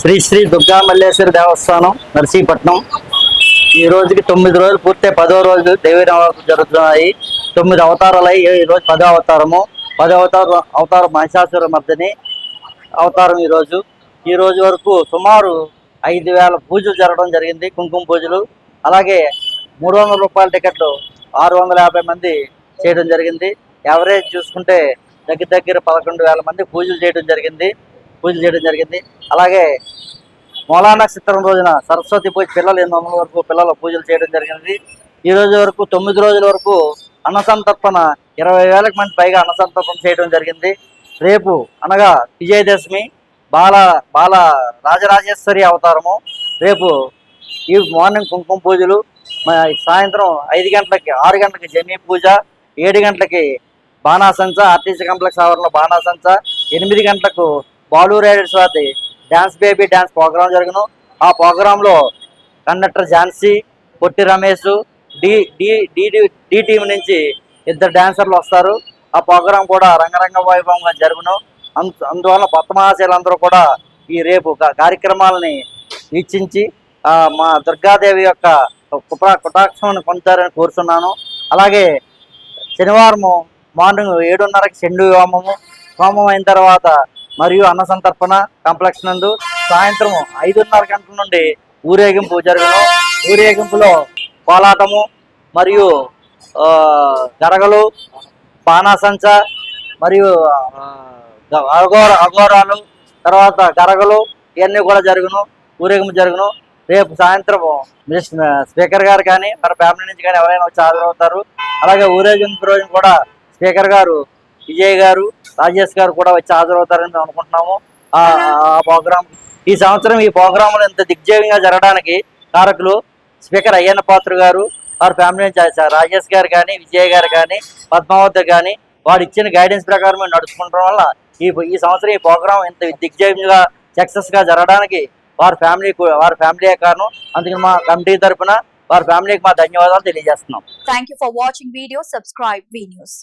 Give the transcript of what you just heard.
శ్రీ శ్రీ దుర్గా మల్లేశ్వరి దేవస్థానం నర్సీపట్నం. ఈ రోజుకి తొమ్మిది రోజులు పూర్తి పదో రోజు దేవి నవరాత్రులు జరుగుతున్నాయి. తొమ్మిది అవతారాలు అయి ఈ రోజు పదో అవతారము. పదో అవతారం అవతారం మహిషాసుర మర్దని అవతారం ఈరోజు ఈ రోజు వరకు సుమారు ఐదు వేల పూజలు జరగడం జరిగింది కుంకుమ పూజలు. అలాగే మూడు వందల రూపాయల టికెట్లు ఆరు వందల యాభై మంది చేయడం జరిగింది. యావరేజ్ చూసుకుంటే దగ్గర దగ్గర పదకొండు వేల మంది పూజలు చేయడం జరిగింది. పూజలు చేయడం జరిగింది. అలాగే మౌలానా చిత్రం రోజున సరస్వతి పూజ పిల్లలు ఎనిమిది వందల వరకు పిల్లలు పూజలు చేయడం జరిగింది. ఈ రోజు వరకు తొమ్మిది రోజుల వరకు అన్నసంతర్పణ ఇరవై వేలకు మంది పైగా అన్నసంతర్పణ చేయడం జరిగింది. రేపు అనగా విజయదశమి బాల బాల రాజరాజేశ్వరి అవతారము. రేపు ఈ మార్నింగ్ కుంకుమ పూజలు సాయంత్రం ఐదు గంటలకి ఆరు గంటలకి జమి పూజ ఏడు గంటలకి బాణాసంచ ఆర్టీసీ కాంప్లెక్స్ ఆవరణలో బాణాసంచ ఎనిమిది గంటలకు Balu riders Swathi dance baby dance program జరగను. ఆ ప్రోగ్రాంలో conductor Jhansi Potti Ramesh D D D D team నుంచి ఇద్దరు డ్యాన్సర్లు వస్తారు. ఆ ప్రోగ్రాం కూడా రంగరంగ వైభవంగా జరుగును. అందు అందువల్ల భక్త కూడా ఈ రేపు కార్యక్రమాలని వీక్షించి మా దుర్గాదేవి యొక్క కుటా కుటాక్షను పొందుతారని కోరుతున్నాను అలాగే శనివారము మార్నింగ్ ఏడున్నరకి చెండు హోమము హోమం అయిన తర్వాత మరియు అన్న సంతర్పణ కాంప్లెక్స్ నందు సాయంత్రం ఐదున్నర గంటల నుండి ఊరేగింపు జరుగును. ఊరేగింపులో కోలాటము మరియు గరగలు బాణాసంచ మరియు అఘోర అఘోరాలు తర్వాత గరగలు ఇవన్నీ కూడా జరుగును ఊరేగింపు జరుగును. రేపు సాయంత్రం స్పీకర్ గారు కానీ మన ఫ్యామిలీ నుంచి కానీ ఎవరైనా వచ్చి హాజరవుతారు. అలాగే ఊరేగింపు రోజున కూడా స్పీకర్ గారు విజయ్ గారు రాజేష్ గారు కూడా వచ్చి హాజరవుతారని మేము అనుకుంటున్నాము ఆ ప్రోగ్రామ్ ఈ సంవత్సరం ఈ ప్రోగ్రాంలు ఇంత దిగ్జయంగా జరగడానికి కారకులు స్పీకర్ అయ్యన్న పాత్ర గారు వారి ఫ్యామిలీ నుంచి రాజేష్ గారు కానీ విజయ్ గారు కానీ పద్మావతి కానీ వాడు ఇచ్చిన గైడెన్స్ ప్రకారం మేము నడుచుకుంటడం వల్ల ఈ ఈ సంవత్సరం ఈ ప్రోగ్రాం ఇంత దిగ్జయంగా సక్సెస్గా జరగడానికి వారి ఫ్యామిలీ వారి ఫ్యామిలీ కారణం అందుకని మా కమిటీ తరపున వారి ఫ్యామిలీకి మా ధన్యవాదాలు తెలియజేస్తున్నాం you for watching video. Subscribe V News.